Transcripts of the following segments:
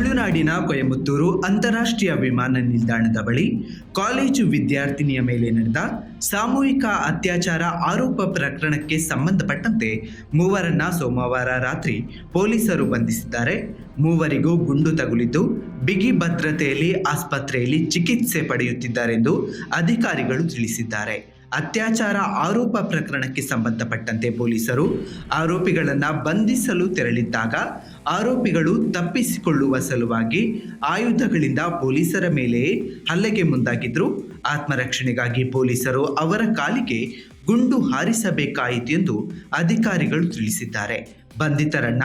ತಮಿಳುನಾಡಿನ ಕೊಯಮತ್ತೂರು ಅಂತಾರಾಷ್ಟ್ರೀಯ ವಿಮಾನ ನಿಲ್ದಾಣದ ಬಳಿ ಕಾಲೇಜು ವಿದ್ಯಾರ್ಥಿನಿಯ ಮೇಲೆ ನಡೆದ ಸಾಮೂಹಿಕ ಅತ್ಯಾಚಾರ ಆರೋಪ ಪ್ರಕರಣಕ್ಕೆ ಸಂಬಂಧಪಟ್ಟಂತೆ ಮೂವರನ್ನ ಸೋಮವಾರ ರಾತ್ರಿ ಪೊಲೀಸರು ಬಂಧಿಸಿದ್ದಾರೆ. ಮೂವರಿಗೂ ಗುಂಡು ತಗುಲಿದ್ದು ಬಿಗಿ ಭದ್ರತೆಯಲ್ಲಿ ಆಸ್ಪತ್ರೆಯಲ್ಲಿ ಚಿಕಿತ್ಸೆ ಪಡೆಯುತ್ತಿದ್ದಾರೆಂದು ಅಧಿಕಾರಿಗಳು ತಿಳಿಸಿದ್ದಾರೆ. ಅತ್ಯಾಚಾರ ಆರೋಪ ಪ್ರಕರಣಕ್ಕೆ ಸಂಬಂಧಪಟ್ಟಂತೆ ಪೊಲೀಸರು ಆರೋಪಿಗಳನ್ನು ಬಂಧಿಸಲು ತೆರಳಿದ್ದಾಗ ಆರೋಪಿಗಳು ತಪ್ಪಿಸಿಕೊಳ್ಳುವ ಸಲುವಾಗಿ ಆಯುಧಗಳಿಂದ ಪೊಲೀಸರ ಮೇಲೆ ಹಲ್ಲೆಗೆ ಮುಂದಾಗಿದ್ರು. ಆತ್ಮರಕ್ಷಣೆಗಾಗಿ ಪೊಲೀಸರು ಅವರ ಕಾಲಿಗೆ ಗುಂಡು ಹಾರಿಸಬೇಕಾಯಿತು ಎಂದು ಅಧಿಕಾರಿಗಳು ತಿಳಿಸಿದ್ದಾರೆ. ಬಂಧಿತರನ್ನ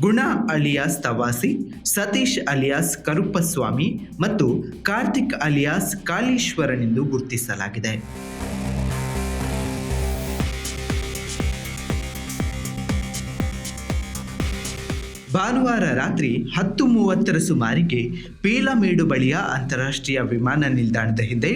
ಗುಣ ಅಲಿಯಾಸ್ ತವಾಸಿ, ಸತೀಶ್ ಅಲಿಯಾಸ್ ಕರುಪ್ಪಸ್ವಾಮಿ ಮತ್ತು ಕಾರ್ತಿಕ್ ಅಲಿಯಾಸ್ ಕಾಳೀಶ್ವರನೆಂದು ಗುರುತಿಸಲಾಗಿದೆ. ಭಾನುವಾರ ರಾತ್ರಿ ಹತ್ತು ಮೂವತ್ತರ ಸುಮಾರಿಗೆ ಪೀಲಮೇಡು ಬಳಿಯ ಅಂತಾರಾಷ್ಟ್ರೀಯ ವಿಮಾನ ನಿಲ್ದಾಣದ ಹಿಂದೆ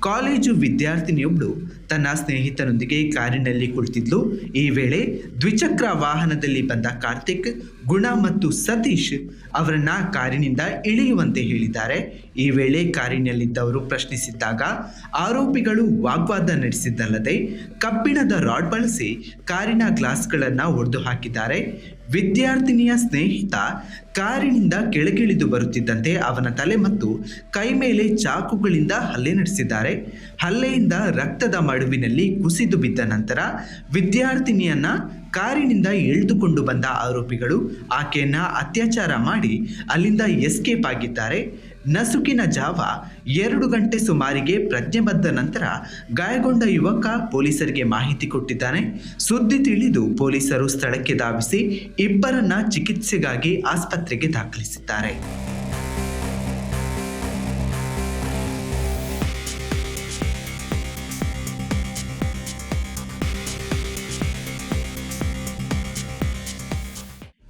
ಕಾಲೇಜು ವಿದ್ಯಾರ್ಥಿನಿಯೊಬ್ಬಳು ತನ್ನ ಸ್ನೇಹಿತನೊಂದಿಗೆ ಕಾರಿನಲ್ಲಿ ಕುಳಿತಿದ್ಲು. ಈ ವೇಳೆ ದ್ವಿಚಕ್ರ ವಾಹನದಲ್ಲಿ ಬಂದ ಕಾರ್ತಿಕ್ ಗುಣ ಮತ್ತು ಸತೀಶ್ ಅವರನ್ನ ಕಾರಿನಿಂದ ಇಳಿಯುವಂತೆ ಹೇಳಿದ್ದಾರೆ. ಈ ವೇಳೆ ಕಾರಿನಲ್ಲಿದ್ದವರು ಪ್ರಶ್ನಿಸಿದ್ದಾಗ ಆರೋಪಿಗಳು ವಾಗ್ವಾದ ನಡೆಸಿದ್ದಲ್ಲದೆ ಕಬ್ಬಿಣದ ರಾಡ್ ಬಳಸಿ ಕಾರಿನ ಗ್ಲಾಸ್ಗಳನ್ನು ಒಡೆದು ಹಾಕಿದ್ದಾರೆ ವಿದ್ಯಾರ್ಥಿನಿಯ ಸ್ನೇಹಿತ ಕಾರಿನಿಂದ ಕೆಳಗಿಳಿದು ಬರುತ್ತಿದ್ದಂತೆ ಅವನ ತಲೆ ಮತ್ತು ಕೈ ಮೇಲೆ ಚಾಕುಗಳಿಂದ ಹಲ್ಲೆ ನಡೆಸಿದ್ದಾರೆ. ಹಲ್ಲೆಯಿಂದ ರಕ್ತದ ಮಡುವಿನಲ್ಲಿ ಕುಸಿದು ಬಿದ್ದ ನಂತರ ವಿದ್ಯಾರ್ಥಿನಿಯನ್ನ ಕಾರಿನಿಂದ ಎಳೆದುಕೊಂಡು ಬಂದ ಆರೋಪಿಗಳು ಆಕೆಯನ್ನ ಅತ್ಯಾಚಾರ ಮಾಡಿ ಅಲ್ಲಿಂದ ಎಸ್ಕೇಪ್ ಆಗಿದ್ದಾರೆ. ನಸುಕಿನ ಜಾವ ಎರಡು ಗಂಟೆ ಸುಮಾರಿಗೆ ಪ್ರಜ್ಞೆ ಬಂದ ನಂತರ ಗಾಯಗೊಂಡ ಯುವಕ ಪೊಲೀಸರಿಗೆ ಮಾಹಿತಿ ಕೊಟ್ಟಿದ್ದಾನೆ. ಸುದ್ದಿ ತಿಳಿದು ಪೊಲೀಸರು ಸ್ಥಳಕ್ಕೆ ಧಾವಿಸಿ ಇಬ್ಬರನ್ನ ಚಿಕಿತ್ಸೆಗಾಗಿ ಆಸ್ಪತ್ರೆಗೆ ದಾಖಲಿಸಿದ್ದಾರೆ.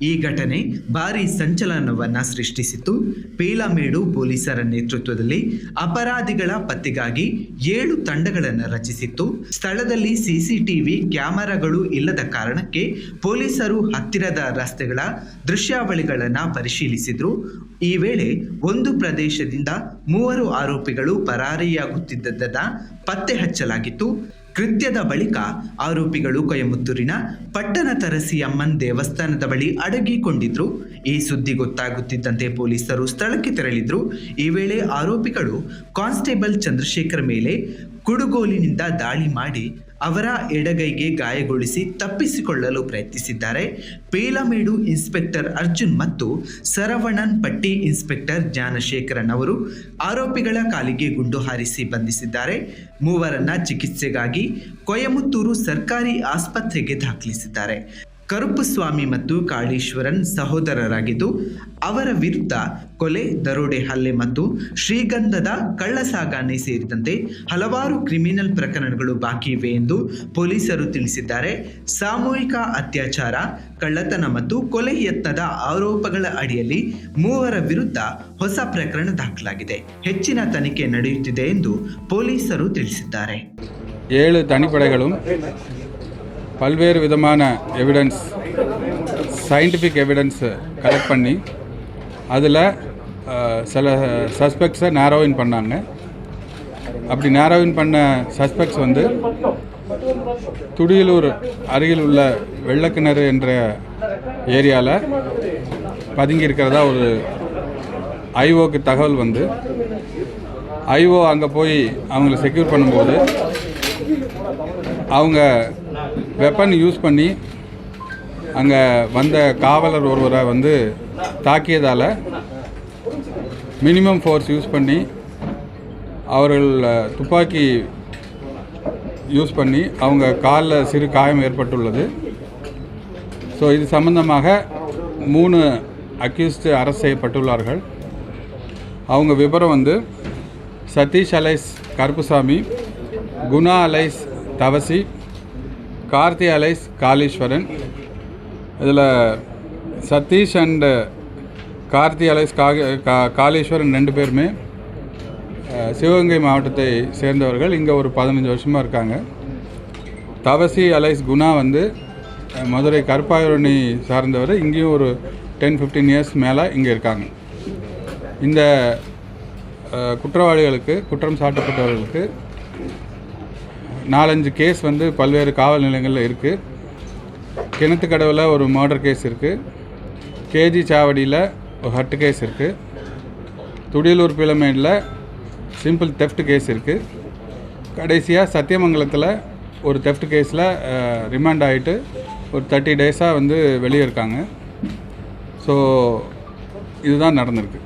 ಈ ಘಟನೆ ಭಾರೀ ಸಂಚಲನವನ್ನು ಸೃಷ್ಟಿಸಿತ್ತು. ಪೀಲಮೇಡು ಪೊಲೀಸರ ನೇತೃತ್ವದಲ್ಲಿ ಅಪರಾಧಿಗಳ ಪತ್ತೆಗಾಗಿ ಏಳು ತಂಡಗಳನ್ನು ರಚಿಸಿತ್ತು. ಸ್ಥಳದಲ್ಲಿ ಸಿಸಿಟಿವಿ ಕ್ಯಾಮೆರಾಗಳು ಇಲ್ಲದ ಕಾರಣಕ್ಕೆ ಪೊಲೀಸರು ಹತ್ತಿರದ ರಸ್ತೆಗಳ ದೃಶ್ಯಾವಳಿಗಳನ್ನು ಪರಿಶೀಲಿಸಿದರು. ಈ ವೇಳೆ ಒಂದು ಪ್ರದೇಶದಿಂದ ಮೂವರು ಆರೋಪಿಗಳು ಪರಾರಿಯಾಗುತ್ತಿದ್ದದ್ದನ್ನು ಪತ್ತೆ ಹಚ್ಚಲಾಗಿತ್ತು. ಕೃತ್ಯದ ಬಳಿಕ ಆರೋಪಿಗಳು ಕೊಯಮುತ್ತೂರಿನ ಪಟ್ಟಣ ತರಸಿ ಅಮ್ಮನ್ ದೇವಸ್ಥಾನದ ಬಳಿ ಅಡಗಿಕೊಂಡಿದ್ರು. ಈ ಸುದ್ದಿ ಗೊತ್ತಾಗುತ್ತಿದ್ದಂತೆ ಪೊಲೀಸರು ಸ್ಥಳಕ್ಕೆ ತೆರಳಿದ್ರು. ಈ ವೇಳೆ ಆರೋಪಿಗಳು ಕಾನ್ಸ್ಟೇಬಲ್ ಚಂದ್ರಶೇಖರ್ ಮೇಲೆ ಕುಡುಗೋಲಿನಿಂದ ದಾಳಿ ಮಾಡಿ ಅವರ ಎಡಗೈಗೆ ಗಾಯಗೊಳಿಸಿ ತಪ್ಪಿಸಿಕೊಳ್ಳಲು ಪ್ರಯತ್ನಿಸಿದ್ದಾರೆ. ಪೇಲಮೇಡು ಇನ್ಸ್ಪೆಕ್ಟರ್ ಅರ್ಜುನ್ ಮತ್ತು ಸರವಣನ್ ಪಟ್ಟಿ ಇನ್ಸ್ಪೆಕ್ಟರ್ ಜ್ಞಾನಶೇಖರನ್ ಅವರು ಆರೋಪಿಗಳ ಕಾಲಿಗೆ ಗುಂಡು ಹಾರಿಸಿ ಬಂಧಿಸಿದ್ದಾರೆ. ಮೂವರನ್ನ ಚಿಕಿತ್ಸೆಗಾಗಿ ಕೊಯಮತ್ತೂರು ಸರ್ಕಾರಿ ಆಸ್ಪತ್ರೆಗೆ ದಾಖಲಿಸಿದ್ದಾರೆ. ಕರುಪುಸ್ವಾಮಿ ಮತ್ತು ಕಾಳೀಶ್ವರನ್ ಸಹೋದರರಾಗಿದ್ದು, ಅವರ ವಿರುದ್ಧ ಕೊಲೆ, ದರೋಡೆ, ಹಲ್ಲೆ ಮತ್ತು ಶ್ರೀಗಂಧದ ಕಳ್ಳಸಾಗಣೆ ಸೇರಿದಂತೆ ಹಲವಾರು ಕ್ರಿಮಿನಲ್ ಪ್ರಕರಣಗಳು ಬಾಕಿ ಇವೆ ಎಂದು ಪೊಲೀಸರು ತಿಳಿಸಿದ್ದಾರೆ. ಸಾಮೂಹಿಕ ಅತ್ಯಾಚಾರ, ಕಳ್ಳತನ ಮತ್ತು ಕೊಲೆ ಯತ್ನದ ಆರೋಪಗಳ ಅಡಿಯಲ್ಲಿ ಮೂವರ ವಿರುದ್ಧ ಹೊಸ ಪ್ರಕರಣ ದಾಖಲಾಗಿದೆ. ಹೆಚ್ಚಿನ ತನಿಖೆ ನಡೆಯುತ್ತಿದೆ ಎಂದು ಪೊಲೀಸರು ತಿಳಿಸಿದ್ದಾರೆ. ಏಳು ತನಿಪಡೆಗಳು பல்வேறு விதமான எவிடன்ஸ் சயின்டிஃபிக் எவிடன்ஸ் கலெக்ட் பண்ணி அதில் சில சஸ்பெக்ட்ஸை நேரோவின் பண்ணாங்க. அப்படி நேரோவின் பண்ண சஸ்பெக்ட்ஸ் வந்து துடியலூர் அருகில் உள்ள வெள்ளக்கிணறு என்ற ஏரியாவில் பதுங்கி இருக்கிறதா ஒரு ஐஓக்கு தகவல் வந்து ஐஓ அங்கே போய் அவங்கள செக்யூர் பண்ணும்போது அவங்க வெப்பன் யூஸ் பண்ணி அங்கே வந்த காவலர் ஒருவரை வந்து தாக்கியதால் மினிமம் ஃபோர்ஸ் யூஸ் பண்ணி அவர்கள் துப்பாக்கி யூஸ் பண்ணி அவங்க காலில் சிறு காயம் ஏற்பட்டுள்ளது. ஸோ இது சம்பந்தமாக மூணு அக்யூஸ்டு அரெஸ்ட் செய்யப்பட்டுள்ளார்கள். அவங்க விவரம் வந்து Satish alias Karuppusamy Guna alias Thavasi Karthi alias Kaleeswaran. இதில் சதீஷ் அண்டு கார்த்தி அலைஸ் கா கா- காளீஸ்வரன் ரெண்டு பேருமே சிவகங்கை மாவட்டத்தை சேர்ந்தவர்கள். இங்கே ஒரு பதினஞ்சு வருஷமாக இருக்காங்க. தவசி அலைஸ் குணா வந்து மதுரை கருப்பாயூரணி சார்ந்தவர். இங்கேயும் ஒரு டென் ஃபிஃப்டீன் இயர்ஸ் மேலே இங்கே இருக்காங்க. இந்த குற்றவாளிகளுக்கு குற்றம் சாட்டப்பட்டவர்களுக்கு நாலஞ்சு கேஸ் வந்து பல்வேறு காவல் நிலையங்களில் இருக்குது கிணத்துக்கடவில் ஒரு மர்டர் கேஸ் இருக்குது கேஜி சாவடியில் ஒரு ஹட்டு கேஸ் இருக்குது துடியலூர் பிளமேடில் சிம்பிள் தெஃப்ட் கேஸ் இருக்குது கடைசியாக சத்தியமங்கலத்தில் ஒரு தெஃப்ட் கேஸில் ரிமாண்ட் ஆகிட்டு ஒரு தேர்ட்டி டேஸாக வந்து வெளியே இருக்காங்க. ஸோ இதுதான் நடந்திருக்கு.